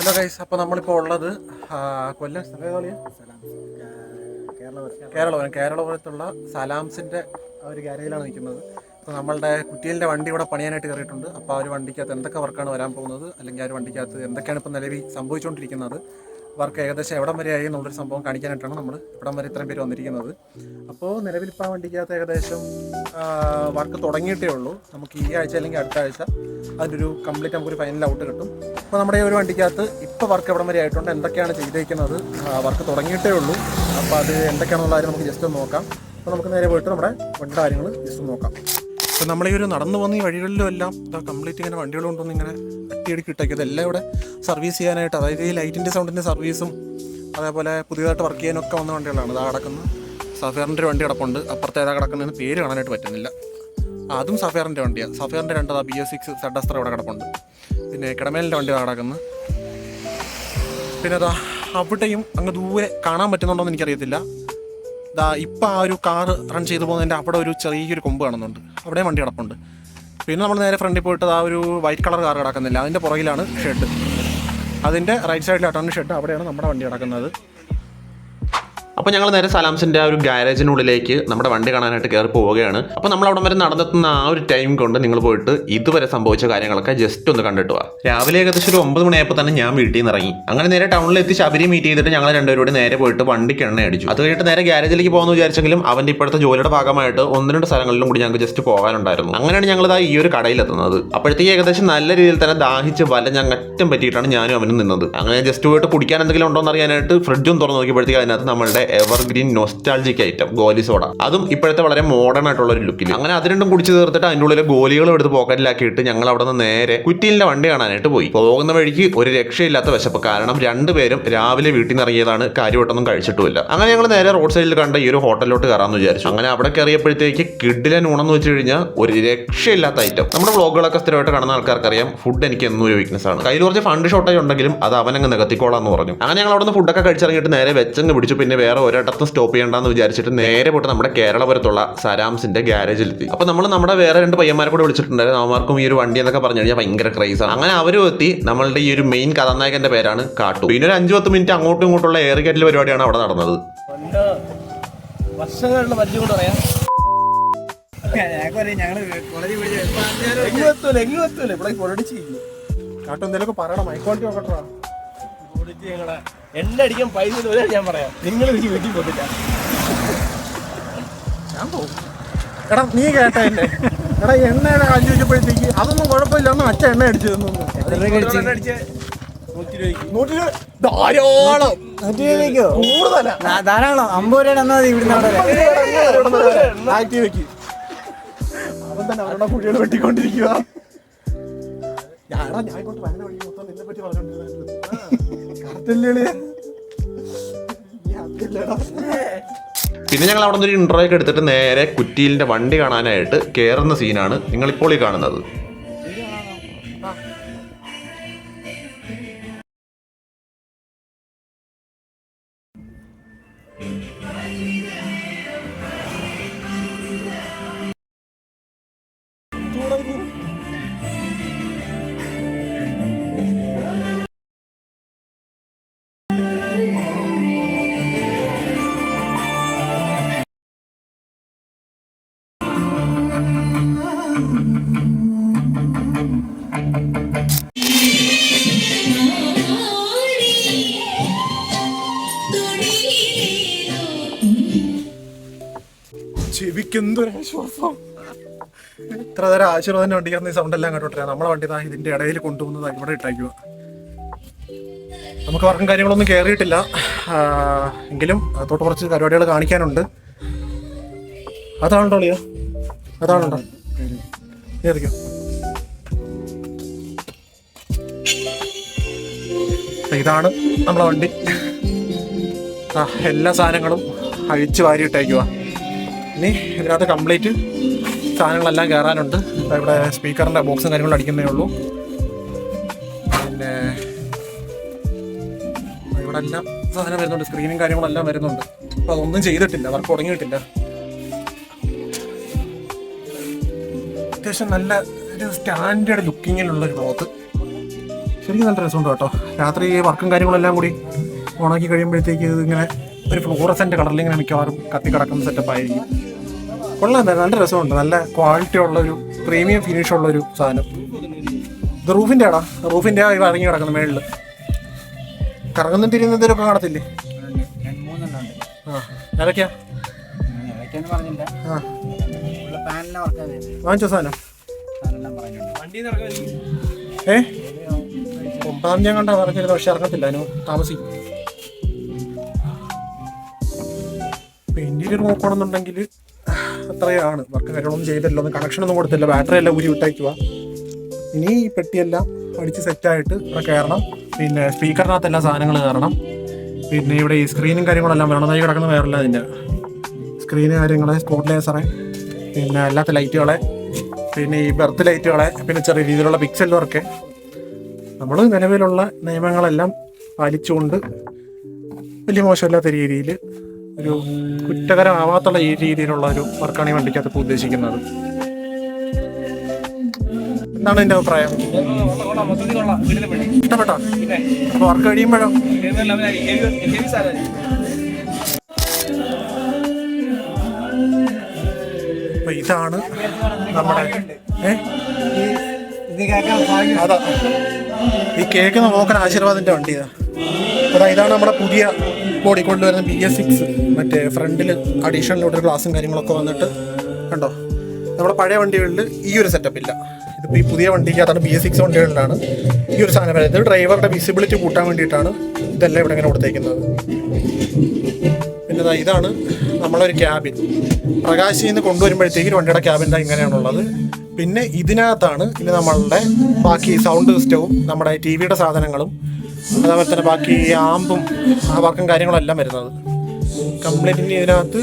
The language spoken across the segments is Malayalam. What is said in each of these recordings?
ഹലോ ഗൈസ് അപ്പോൾ നമ്മളിപ്പോൾ ഉള്ളത് കൊല്ലം? കേരളപുരം. കേരളപുരത്തുള്ള സലാംസിന്റെ ഒരു ഗാരേജിലാണ് നിൽക്കുന്നത്. അപ്പോൾ നമ്മളുടെ കുറ്റിയലിന്റെ വണ്ടി ഇവിടെ പണിയാനായിട്ട് കയറിയിട്ടുണ്ട്. അപ്പോൾ ആ ഒരു വണ്ടിക്കകത്ത് എന്തൊക്കെ വർക്കാണ് വരാൻ പോകുന്നത്? അല്ലെങ്കിൽ ആ ഒരു വണ്ടിക്കകത്ത് എന്തൊക്കെയാണ് ഇപ്പോൾ നിലവിൽ സംഭവിച്ചുകൊണ്ടിരിക്കുന്നത്? വർക്ക് ഏകദേശം എവിടം വരെ ആയി എന്നുള്ളൊരു സംഭവം കാണിക്കാനായിട്ടാണ് നമ്മൾ ഇവിടം വരെ ഇത്രയും പേര് വന്നിരിക്കുന്നത്. അപ്പോൾ നിലവിൽ ഇപ്പോൾ ആ വണ്ടിക്കകത്ത് ഏകദേശം വർക്ക് തുടങ്ങിയിട്ടേ ഉള്ളൂ. നമുക്ക് ഈ ആഴ്ച അല്ലെങ്കിൽ അടുത്ത ആഴ്ച അതിന്റെ ഒരു കംപ്ലീറ്റ് നമുക്കൊരു ഫൈനൽ ഔട്ട് കിട്ടും. അപ്പോൾ നമ്മുടെ ഒരു വണ്ടിക്കകത്ത് ഇപ്പോൾ വർക്ക് എവിടം വരെ ആയിട്ടുണ്ട് എന്തൊക്കെയാണ് ചെയ്തേക്കുന്നത് വർക്ക് തുടങ്ങിയിട്ടേ ഉള്ളൂ. അപ്പോൾ അത് എന്തൊക്കെയാണെന്നുള്ള കാര്യം നമുക്ക് ജസ്റ്റ് ഒന്ന് നോക്കാം. അപ്പോൾ നമുക്ക് നേരെ പോയിട്ട് നമ്മുടെ വണ്ടിയുടെ കാര്യങ്ങൾ ജസ്റ്റ് ഒന്ന് നോക്കാം. അപ്പോൾ നമ്മൾ ഒരു നടന്നു പോകുന്ന ഈ വഴികളിലും എല്ലാം കംപ്ലീറ്റ് ഇങ്ങനെ വണ്ടികൾ കൊണ്ടുവന്ന് ഇങ്ങനെ അട്ടിയടിക്ക് ഇട്ടേക്കും. ഇതെല്ലാം ഇവിടെ സർവീസ് ചെയ്യാനായിട്ട് അതായത് ഈ ലൈറ്റിന്റെ സൗണ്ടിന്റെ സർവീസും അതേപോലെ പുതിയതായിട്ട് വർക്ക് ചെയ്യാനൊക്കെ വന്ന വണ്ടികളാണ്. ഇതാ കിടക്കുന്നത് സഫയറിന്റെ ഒരു വണ്ടി കിടപ്പുണ്ട്. അപ്പുറത്തെ ഏതാ കിടക്കുന്നതിന് പേര് കാണാനായിട്ട് പറ്റുന്നില്ല. അതും സഫയറിന്റെ വണ്ടിയാണ് സഫയറിന്റെ രണ്ടതാ ബി എസ് സിക്സ് സെഡ് അസ്ത്ര ഇവിടെ കിടപ്പുണ്ട്. പിന്നെ കിടമേലിന്റെ വണ്ടി കിടക്കുന്നത് പിന്നെ അതാ അവിടെയും അങ്ങ് ദൂരെ കാണാൻ പറ്റുന്നുണ്ടോ എന്ന് എനിക്കറിയത്തില്ല. ദാ ഇപ്പം ആ ഒരു കാർ റൺ ചെയ്തു പോകുന്നതിന്റെ അവിടെ ഒരു ചെറിയൊരു കൊമ്പ് കാണുന്നുണ്ട്. അവിടെയും വണ്ടി കിടപ്പുണ്ട്. പിന്നെ നമ്മൾ നേരെ ഫ്രണ്ടിൽ പോയിട്ട് ആ ഒരു വൈറ്റ് കളർ കാർ കിടക്കുന്നില്ല. അതിന്റെ പുറകിലാണ് ഷെഡ് അതിന്റെ റൈറ്റ് സൈഡിലായിട്ടാണ് ഷെഡ് അവിടെയാണ് നമ്മുടെ വണ്ടി കിടക്കുന്നത്. അപ്പോൾ ഞങ്ങൾ നേരെ സലാംസിന്റെ ആ ഒരു ഗാരേജിനുള്ളിലേക്ക് നമ്മുടെ വണ്ടി കാണാനായിട്ട് കയറി പോവുകയാണ്. അപ്പോൾ നമ്മൾ അവിടെ വരെ നടന്നെത്തുന്ന ആ ഒരു ടൈം കൊണ്ട് നിങ്ങൾ പോയിട്ട് ഇതുവരെ സംഭവിച്ച കാര്യങ്ങളൊക്കെ ജസ്റ്റ് ഒന്ന് കണ്ടിട്ട് വാ. രാവിലെ ഏകദേശം ഒരു ഒമ്പത് മണിയായപ്പോൾ തന്നെ ഞാൻ വീട്ടിൽ നിന്ന് ഇറങ്ങി. അങ്ങനെ നേരെ ടൗണിലെത്തി ശബരി മീറ്റ് ചെയ്തിട്ട് ഞങ്ങൾ രണ്ടുപേരോട് നേരെ പോയിട്ട് വണ്ടിക്ക് എണ്ണ അടിച്ചു. അത് കഴിഞ്ഞിട്ട് നേരെ ഗാരേജിലേക്ക് പോകുന്നു വിചാരിച്ചെങ്കിലും അവന്റെ ഇപ്പോഴത്തെ ജോലിയുടെ ഭാഗമായിട്ട് ഒന്ന് രണ്ട് സ്ഥലങ്ങളിലും കൂടി ഞങ്ങൾക്ക് ജസ്റ്റ് പോകാനുണ്ടായിരുന്നു. അങ്ങനെയാണ് ഞങ്ങൾ ഈ ഒരു കടയിലെത്തുന്നത്. അപ്പോഴത്തേക്ക് ഏകദേശം നല്ല രീതിയിൽ തന്നെ ദാഹിച്ച് വല ഞങ്ങറ്റം പറ്റിയിട്ടാണ് ഞാനും അവനും നിന്നത്. അങ്ങനെ ജസ്റ്റ് പോയിട്ട് കുടിക്കാൻ എന്തെങ്കിലും ഉണ്ടോ എന്ന് അറിയാനായിട്ട് ഫ്രിഡ്ജും തുറന്ന് നോക്കിയപ്പോഴത്തേക്ക് അതിനകത്ത് നമ്മളുടെ എവർഗ്രീൻ നോസ്റ്റാൾജിക് ഐറ്റം ഗോലി സോഡ. അതും ഇപ്പോഴത്തെ വളരെ മോഡേൺ ആയിട്ടുള്ള ഒരു ലുക്കിൽ അങ്ങനെ അത് രണ്ടും കുടിച്ച് തീർത്തിട്ട് അതിന്റെ ഉള്ളിലെ ഗോലികളും എടുത്ത് പോക്കറ്റിലാക്കിയിട്ട് ഞങ്ങൾ അവിടെ നിന്ന് നേരെ കുറ്റിയിലെ വണ്ടി കാണാനായിട്ട് പോയി. പോകുന്ന വഴിക്ക് ഒരു രക്ഷയില്ലാത്ത വിശപ്പ്. കാരണം രണ്ടുപേരും രാവിലെ വീട്ടിൽ നിന്ന് ഇറങ്ങിയതാണ്. കാര്യമായിട്ടൊന്നും കഴിച്ചിട്ടുമില്ല. അങ്ങനെ ഞങ്ങൾ നേരെ റോഡ് സൈഡിൽ കണ്ട ഈ ഒരു ഹോട്ടലിലോട്ട് കയറാമെന്ന് വിചാരിച്ചു. അങ്ങനെ അവിടെ കയറിയപ്പോഴത്തേക്ക് കിഡിലെ ഊണെന്ന് വെച്ച് കഴിഞ്ഞാൽ ഒരു രക്ഷയില്ലാത്ത ഐറ്റം നമ്മുടെ വ്ളോഗുകളൊക്കെ സ്ഥിരമായിട്ട് കാണുന്ന ആൾക്കാർക്കറിയാം ഫുഡ് എനിക്ക് എന്നും ഒരു വീക്ക്നസ് ആണ്. കയ്യിൽ കുറച്ച് ഫണ്ട് ഷോർട്ടേജ് ഉണ്ടെങ്കിലും അത് അവനങ്ങ് നികത്തിക്കോളാന്ന് പറഞ്ഞു. അങ്ങനെ ഞങ്ങൾ അവിടെ നിന്ന് ഫുഡൊക്കെ കഴിച്ചിറങ്ങിയിട്ട് നേരെ വെച്ചങ്ങ് പിടിച്ചു. പിന്നെ വേറെ ഒരിടത്തും സ്റ്റോപ്പ് ചെയ്യണ്ടെന്ന് വിചാരിച്ചിട്ട് നേരെ പോയിട്ട് നമ്മുടെ കേരളപുരത്തുള്ള സരാംസിന്റെ ഗ്യാരേജിലെത്തി. അപ്പൊ നമ്മൾ നമ്മുടെ വേറെ രണ്ട് പയ്യന്മാരെ കൂടെ വിളിച്ചിട്ടുണ്ടായിരുന്നു. അവർക്കും ഈ ഒരു വണ്ടി എന്നൊക്കെ പറഞ്ഞു കഴിഞ്ഞാൽ ഭയങ്കര ക്രൈസ് ആണ്. അങ്ങനെ അവരും എത്തി. നമ്മളുടെ ഈ ഒരു മെയിൻ കഥാനായകന്റെ പേരാണ് കാട്ടു. പിന്നെ ഒരു അഞ്ചു പത്ത് മിനിറ്റ് അങ്ങോട്ടും ഇങ്ങോട്ടുള്ള എയർ കെറ്റിൽ പരിപാടിയാണ് അവിടെ നടന്നത്. ഞങ്ങൾ വർഷങ്ങളുടെ പരിചയം കൊണ്ട് പറയാം. എങ്ങും എത്തൂല എങ്ങും എത്തൂല ഇവിടെ പൊളിച്ചിരിക്കുന്നു കാട്ടും എന്തെങ്കിലുമൊക്കെ പറയണം. മൈ ക്വാളിറ്റി നോക്കട്ടോ ഞങ്ങളെ എണ്ണ അടിക്കാൻ പൈസ ഞാൻ പറയാം. നിങ്ങൾ എനിക്ക് വീട്ടിൽ പോയിട്ടില്ല. ഞാൻ പോകും എടാ നീ കേട്ടല്ലേ എടാ എണ്ണയുടെ കാര്യം ചോദിച്ചപ്പോഴത്തേക്ക് അതൊന്നും കുഴപ്പമില്ല എന്ന് അച്ഛൻ എണ്ണ അടിച്ചു തന്നു. നൂറ്റി ധാരാളം. കൂടുതലാ. ധാരാളം. അമ്പത് രൂപയുടെ മതി ഇവിടുന്ന് അവിടെ. വരെ. ആക്റ്റീവയ്ക്ക് അവൻ തന്നെ അവരുടെ കുഴികൾ വെട്ടിക്കൊണ്ടിരിക്കുക ഞാനാ ഞാൻ വരുന്ന വഴി മൊത്തം നിന്നെ പറ്റി പറഞ്ഞോണ്ടിരുന്നത് പിന്നെ ഞങ്ങൾ അവിടെ നിന്ന് ഒരു ഇൻട്രോ ഒക്കെ എടുത്തിട്ട് നേരെ കുറ്റിയിലിന്റെ വണ്ടി കാണാനായിട്ട് കയറുന്ന സീനാണ് നിങ്ങൾ ഇപ്പോൾ ഈ കാണുന്നത്. ചെവിക്ക് എന്തൊരു ആശ്വാസം ഇത്ര നേരം ആശീർവാദം വണ്ടിക്കാന്ന് ഈ സൗണ്ട് എല്ലാം കേട്ടോട്ടെ? നമ്മളെ വണ്ടി താ ഇതിന്റെ ഇടയിൽ കൊണ്ടുപോകുന്നത് ഇവിടെ ഇട്ടേക്കുക നമുക്ക് വർക്കും കാര്യങ്ങളൊന്നും കയറിയിട്ടില്ല എങ്കിലും തൊട്ട് കുറച്ച് പരിപാടികൾ കാണിക്കാനുണ്ട്. അതാണല്ലോ ലിയോ അതാണുണ്ടോ കയറിക്കോ ഇതാണ് നമ്മളെ വണ്ടി. എല്ലാ സാധനങ്ങളും അഴിച്ചു വാരിയിട്ടേക്കുക ഇനി ഇതിനകത്ത് കംപ്ലീറ്റ് സാധനങ്ങളെല്ലാം കയറാനുണ്ട്. ഇവിടെ സ്പീക്കറിന്റെ ബോക്സും കാര്യങ്ങളും അടിക്കുന്നേ ഉള്ളൂ. പിന്നെ ഇവിടെ എല്ലാം സാധനം വരുന്നുണ്ട്. സ്ക്രീനും കാര്യങ്ങളെല്ലാം വരുന്നുണ്ട്. അപ്പോൾ അതൊന്നും ചെയ്തിട്ടില്ല. വർക്ക് തുടങ്ങിയിട്ടില്ല. അത്യാവശ്യം നല്ല ഒരു സ്റ്റാൻഡേർഡ് ലുക്കിങ്ങിലുള്ള ഒരു ക്ലോത്ത് ശരിക്കും നല്ല രസമുണ്ട് കേട്ടോ. രാത്രി വർക്കും കാര്യങ്ങളെല്ലാം കൂടി ഓണാക്കി കഴിയുമ്പോഴത്തേക്ക് ഇങ്ങനെ ഒരു ഫ്ലോറസെന്റ് കളറിൽ ഇങ്ങനെ മിക്കവാറും കത്തി കിടക്കുന്ന സെറ്റപ്പ് ആയിരിക്കും. കൊള്ളാം നല്ല രസമുണ്ട്. നല്ല ക്വാളിറ്റി ഉള്ള ഒരു പ്രീമിയം ഫിനിഷ് ഉള്ള ഒരു സാധനം. ഇത് റൂഫിന്റെ ആടാ. റൂഫിന്റെ ഇവ ഇറങ്ങി കിടക്കുന്നത് മേളിൽ. കറങ്ങുന്നതും തിരിയുന്നതിലൊക്കെ കാണത്തില്ലേ? ആ ഏതൊക്കെയാ? വാങ്ങിച്ചോ സാധനം? ഏ? ഒമ്പതാം തീയതി കണ്ടാ പറഞ്ഞിരുന്നു പക്ഷെ ഇറങ്ങത്തില്ല. അതിന് താമസിക്കും. ഇന്റീരിയർ നോക്കുകയാണെന്നുണ്ടെങ്കിൽ അത്രയാണ്. വർക്ക് കാര്യങ്ങളൊന്നും ചെയ്തില്ല ഒന്ന് കണക്ഷനൊന്നും കൊടുത്തില്ല. ബാറ്ററി എല്ലാം ഊരി വിട്ടേക്കുക ഇനി ഈ പെട്ടിയെല്ലാം അടിച്ച് സെറ്റായിട്ട് ഇവിടെ കയറണം. പിന്നെ സ്പീക്കറിനകത്ത് എല്ലാ സാധനങ്ങൾ കയറണം. പിന്നെ ഇവിടെ ഈ സ്ക്രീനും കാര്യങ്ങളെല്ലാം വേണം അതായി കിടക്കുന്ന വേറല്ല അതിന്റെ സ്ക്രീന് കാര്യങ്ങൾ സ്പോട്ട് ലേസറെ പിന്നെ അല്ലാത്ത ലൈറ്റുകളെ പിന്നെ ഈ ബെർത്ത് ലൈറ്റുകളെ പിന്നെ ചെറിയ രീതിയിലുള്ള പിക്സൽ വർക്ക് നമ്മൾ നിലവിലുള്ള നിയമങ്ങളെല്ലാം പാലിച്ചുകൊണ്ട് വലിയ മോശമില്ലാത്ത രീതിയിൽ ഒരു കുറ്റകരമാവാത്തുള്ള ഈ രീതിയിലുള്ള ഒരു വർക്കാണ് ഈ വണ്ടിക്കകത്ത് ഇപ്പോൾ ഉദ്ദേശിക്കുന്നത്. എന്താണ് എന്റെ അഭിപ്രായം? ഇഷ്ടപ്പെട്ടോ? അപ്പോൾ വർക്ക് കഴിയുമ്പോഴോ? അപ്പോൾ ഇതാണ് നമ്മുടെ അതാ. ഈ കേൾക്കുന്ന മോക്കൻ ആശീർവാദിന്റെ വണ്ടി ഇതാ. അതാ ഇതാണ് നമ്മുടെ പുതിയ ബോഡി കൊണ്ടുവരുന്ന ബി എസ് സിക്സ് മറ്റേ ഫ്രണ്ടിൽ അഡീഷണൽ ഒരു ഗ്ലാസും കാര്യങ്ങളൊക്കെ വന്നിട്ട് കണ്ടോ? നമ്മുടെ പഴയ വണ്ടികളിൽ ഈ ഒരു സെറ്റപ്പ് ഇല്ല. ഇതിപ്പോൾ ഈ പുതിയ വണ്ടിക്കകത്താണ് ബി എസ് സിക്സ് വണ്ടികളിലാണ്. ഈ ഒരു സാധനം വരുന്നത് ഡ്രൈവറുടെ വിസിബിലിറ്റി കൂട്ടാൻ വേണ്ടിയിട്ടാണ് ഇതെല്ലാം ഇവിടെ ഇങ്ങനെ കൊടുത്തേക്കുന്നത്. പിന്നെ ഇതാണ് നമ്മളൊരു ക്യാബിൻ പ്രകാശിൽ നിന്ന് കൊണ്ടുവരുമ്പോഴത്തേക്കും വണ്ടിയുടെ ക്യാബിൻ ദാ ഇങ്ങനെയാണുള്ളത്. പിന്നെ ഇതിനകത്താണ് ഇനി നമ്മളുടെ ബാക്കി സൗണ്ട് സിസ്റ്റവും നമ്മുടെ ടി വിയുടെ സാധനങ്ങളും അതേപോലെ തന്നെ ബാക്കി ആമ്പും ആ വർക്കും കാര്യങ്ങളെല്ലാം വരുന്നത്. കംപ്ലീറ്റ് ഇതിനകത്ത്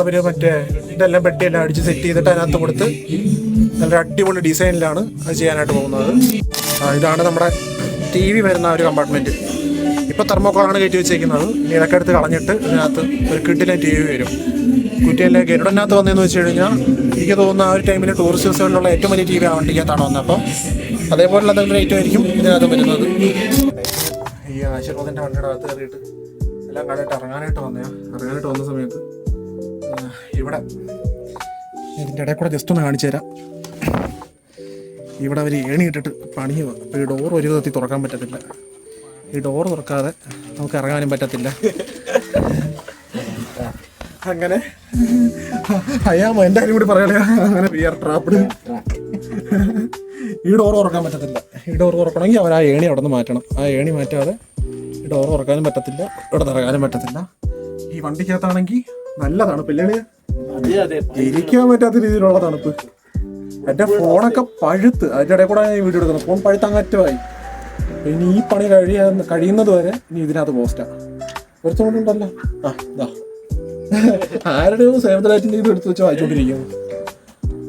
അവർ മറ്റേ ഇതെല്ലാം പെട്ടിയെല്ലാം അടിച്ച് സെറ്റ് ചെയ്തിട്ട് അതിനകത്ത് കൊടുത്ത് നല്ല അടിപൊളി ഡിസൈനിലാണ് അത് ചെയ്യാനായിട്ട് പോകുന്നത്. ഇതാണ് നമ്മുടെ ടി വി വരുന്ന ഒരു കമ്പാർട്ട്മെന്റ് ഇപ്പോൾ തെർമോക്കോളാണ് കയറ്റി വെച്ചേക്കുന്നത്. ഇനി ഇതൊക്കെ എടുത്ത് കളഞ്ഞിട്ട് ഇതിനകത്ത് ഒരു കിട്ടിലെ ടി വി വരും. കുറ്റിയിലെ ഗരുഡനകത്ത് വന്നതെന്ന് വെച്ച് കഴിഞ്ഞാൽ എനിക്ക് തോന്നുന്ന ആ ഒരു ടൈമിൽ ടൂറിസ്റ്റ് ബസ്സുകളിലുള്ള ഏറ്റവും വലിയ ടി വി ആ വന്നത്. അപ്പോൾ അതേപോലുള്ള എന്തെങ്കിലും റേറ്റ് ആയിരിക്കും ഇതിനകത്ത് വരുന്നത്. ആശീർവാദിന്റെ വണ്ടിയുടെ അകത്ത് കയറിയിട്ട് എല്ലാം കണ്ടിട്ട് ഇറങ്ങാനായിട്ട് വന്നയാ. ഇറങ്ങാനായിട്ട് വന്ന സമയത്ത് ഇവിടെ ഇതിന്റെ ഇടയിൽ കൂടെ ജസ്റ്റ് ഒന്ന് കാണിച്ചു തരാം. ഇവിടെ അവർ ഏണി ഇട്ടിട്ട് പണിയുക അപ്പോൾ ഈ ഡോർ ഒരു വിധത്തിൽ തുറക്കാൻ പറ്റത്തില്ല. ഈ ഡോർ തുറക്കാതെ നമുക്ക് ഇറങ്ങാനും പറ്റത്തില്ല. അങ്ങനെ അയ്യാമോ കാര്യം കൂടി പറയണേ. അങ്ങനെ വി ആർ ട്രാപ്പിഡ് ഈ ഡോർ തുറക്കാൻ പറ്റത്തില്ല. ഈ ഡോർ തുറക്കണമെങ്കിൽ അവർ ആ ഏണി അവിടെ നിന്ന് മാറ്റണം. ആ ഏണി മാറ്റാതെ ഡോർ ഉറക്കാനും പറ്റത്തില്ല. ഇവിടെ ഇറങ്ങാനും പറ്റത്തില്ല. ഈ വണ്ടിക്കകത്താണെങ്കിൽ നല്ല തണുപ്പില്ലേ ഇരിക്കാൻ പറ്റാത്ത രീതിയിലുള്ള തണുപ്പ്. എന്റെ ഫോണൊക്കെ പഴുത്ത്. അതിന്റെ ഇടയിൽ കൂടെ വീഡിയോ എടുക്കുന്നത് ഫോൺ പഴുത്ത് അങ്ങറ്റമായി ഇനി ഈ പണി കഴിയ കഴിയുന്നത് വരെ ഇനി ഇതിനകത്ത് പോസ്റ്റാ ഒരുത്തോണ്ടുണ്ടല്ലോ ആ ഇതാ ആരുടെയോ സേവനത്തിലായിട്ട് ഇത് എടുത്ത് വെച്ച് വായിച്ചുകൊണ്ടിരിക്കുന്നു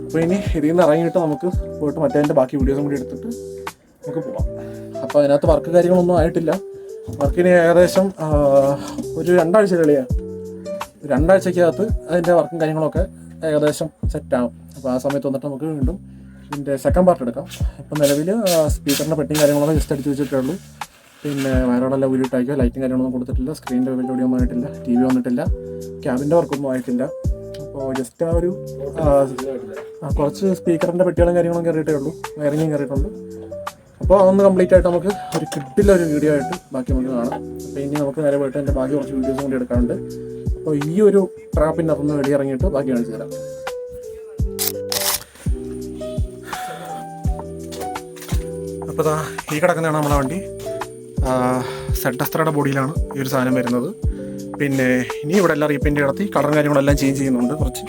അപ്പൊ ഇനി ഇതിൽ നിന്ന് ഇറങ്ങിയിട്ട് നമുക്ക് പോയിട്ട് മറ്റേ ബാക്കി വീഡിയോസും കൂടി എടുത്തിട്ട് നമുക്ക് പോവാം. അപ്പൊ അതിനകത്ത് വർക്ക് കാര്യങ്ങളൊന്നും ആയിട്ടില്ല. വർക്കിന് ഏകദേശം ഒരു രണ്ടാഴ്ച കളിയാണ് രണ്ടാഴ്ചക്കകത്ത് അതിന്റെ വർക്കും കാര്യങ്ങളൊക്കെ ഏകദേശം സെറ്റാകും അപ്പോൾ ആ സമയത്ത് വന്നിട്ട് നമുക്ക് വീണ്ടും ഇതിന്റെ സെക്കൻഡ് പാർട്ട് എടുക്കാം. ഇപ്പം നിലവിൽ സ്പീക്കറിന്റെ പെട്ടിയും കാര്യങ്ങളൊക്കെ ജസ്റ്റ് അടിച്ച് വെച്ചിട്ടേ ഉള്ളൂ പിന്നെ വയറുകളെല്ലാം ഉരുട്ടാക്കിയോ ലൈറ്റും കാര്യങ്ങളൊന്നും കൊടുത്തിട്ടില്ല സ്ക്രീനിന്റെ വലിയ ഒന്നും ആയിട്ടില്ല ടി വി വന്നിട്ടില്ല ക്യാബിന്റെ വർക്കൊന്നും ആയിട്ടില്ല. അപ്പോൾ ജസ്റ്റ് ആ ഒരു കുറച്ച് സ്പീക്കറിന്റെ പെട്ടികളും കാര്യങ്ങളും കയറിയിട്ടേ ഉള്ളൂ വയറിങ്ങും കയറിയിട്ടുണ്ട് അപ്പോൾ അതൊന്ന് കംപ്ലീറ്റ് ആയിട്ട് നമുക്ക് ഒരു കിട്ടില്ല ഒരു വീഡിയോ ആയിട്ട് ബാക്കി നമുക്ക് കാണാം. അപ്പോൾ ഇനി നമുക്ക് നേരെ പോയിട്ട് എന്റെ ബാക്കി കുറച്ച് വീഡിയോസും കൂടി എടുക്കാറുണ്ട് അപ്പോൾ ഈ ഒരു ട്രാപ്പിന്റെ അകത്തുനിന്ന് വെളിയിറങ്ങിയിട്ട് ബാക്കി കാണിച്ചു തരാം. അപ്പോൾ ദാ ഈ കിടക്കുന്നതാണ് നമ്മളെ വണ്ടി. സെഡസ്ത്രയുടെ ബോഡിയിലാണ് ഈ ഒരു സാധനം വരുന്നത്. പിന്നെ ഇനി ഇവിടെ എല്ലാം റീപെയിന്റ് നടത്തി കളറും കാര്യങ്ങളെല്ലാം ചേഞ്ച് ചെയ്യുന്നുണ്ട് കുറച്ച്.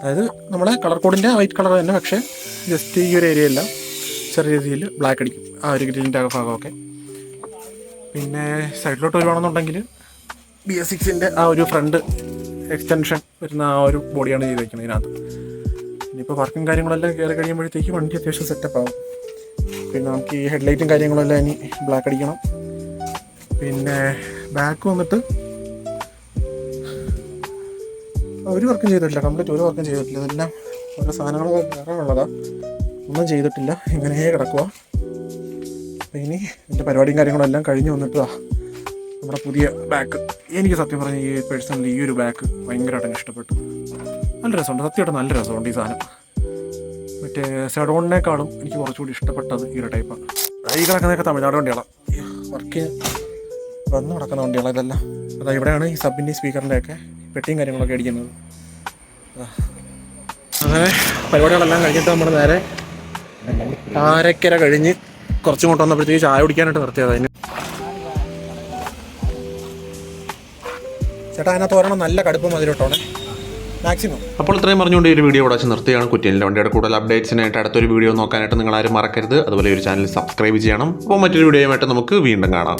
അതായത് നമ്മളെ കളർ കോഡിന്റെ വൈറ്റ് കളർ തന്നെ പക്ഷേ ജസ്റ്റ് ഈ ഒരു ഏരിയ എല്ലാം ചെറിയ രീതിയിൽ ബ്ലാക്ക് അടിക്കും. ആ ഒരു ഗ്രില്ലിന്റെ ഭാഗമൊക്കെ. പിന്നെ സൈഡിലോട്ട് വരുവാണെന്നുണ്ടെങ്കിൽ ബി എസ് സിക്സിന്റെ ആ ഒരു ഫ്രണ്ട് എക്സ്റ്റൻഷൻ വരുന്ന ആ ഒരു ബോഡിയാണ് ചെയ്തേക്കുന്നത് ഇതിനകത്ത്. ഇനിയിപ്പോൾ വർക്കും കാര്യങ്ങളെല്ലാം കയറി കഴിയുമ്പോഴത്തേക്ക് വണ്ടി അത്യാവശ്യം സെറ്റപ്പ് ആവും. പിന്നെ നമുക്ക് ഈ ഹെഡ്ലൈറ്റും കാര്യങ്ങളെല്ലാം ഇനി ബ്ലാക്ക് അടിക്കണം. പിന്നെ ബാക്ക് വന്നിട്ട് ഒരു വർക്കും ചെയ്തിട്ടില്ല. കംപ്ലീറ്റ് ഒരു വർക്കും ചെയ്തിട്ടില്ല. ഇതെല്ലാം ഓരോ സാധനങ്ങൾ വേറെ ഉള്ളതാണ് ഒന്നും ചെയ്തിട്ടില്ല. ഇങ്ങനെ കിടക്കുക അപ്പോൾ ഇനി എന്റെ പരിപാടിയും കാര്യങ്ങളും എല്ലാം കഴിഞ്ഞ് വന്നിട്ടാ നമ്മുടെ പുതിയ ബാക്ക് എനിക്ക് സത്യം പറഞ്ഞ ഈ പേഴ്സണലി ഈ ഒരു ബാക്ക് ഭയങ്കരമായിട്ട് ഇഷ്ടപ്പെട്ടു. നല്ല രസമുണ്ട്. സത്യമായിട്ട് നല്ല രസമുണ്ട് ഈ സാധനം. മറ്റേ സെഡോണിനേക്കാളും എനിക്ക് കുറച്ചുകൂടി ഇഷ്ടപ്പെട്ടത് ഈ ഒരു ടൈപ്പാണ് ഈ കിടക്കുന്നതൊക്കെ തമിഴ്നാട് വണ്ടികളാണ് വർക്ക് വന്ന് നടക്കുന്ന വണ്ടികളാണ് ഇതെല്ലാം. അതാ ഇവിടെയാണ് ഈ സബിന്റെ സ്പീക്കറിന്റെയൊക്കെ പെട്ടിയും കാര്യങ്ങളൊക്കെ അടിക്കുന്നത്. അങ്ങനെ പരിപാടികളെല്ലാം കഴിഞ്ഞിട്ട് നമ്മൾ നേരെ ആരക്കര കഴിഞ്ഞ് കുറച്ചും കൊണ്ട് വന്നപ്പോഴത്തേക്ക് ചായ കുടിക്കാനായിട്ട് നിർത്തിയത് അതിന് ചേട്ടാ അതിനകത്ത് ഒരെണ്ണം നല്ല കടുപ്പം മതിലോട്ടോണേ മാക്സിമം അപ്പോൾ ഇത്രയും പറഞ്ഞുകൊണ്ട് ഈ ഒരു വീഡിയോ ഇവിടെ വെച്ച് നിർത്തിയാണ് കുറ്റിയിലെ വണ്ടിയുടെ കൂടുതൽ അപ്ഡേറ്റ്സിനായിട്ട് അടുത്തൊരു വീഡിയോ നോക്കാനായിട്ട് നിങ്ങൾ ആരും മറക്കരുത്. അതുപോലെ ഈ ഒരു ചാനൽ സബ്സ്ക്രൈബ് ചെയ്യണം. അപ്പോൾ മറ്റൊരു വീഡിയോയുമായിട്ട് നമുക്ക് വീണ്ടും കാണാം.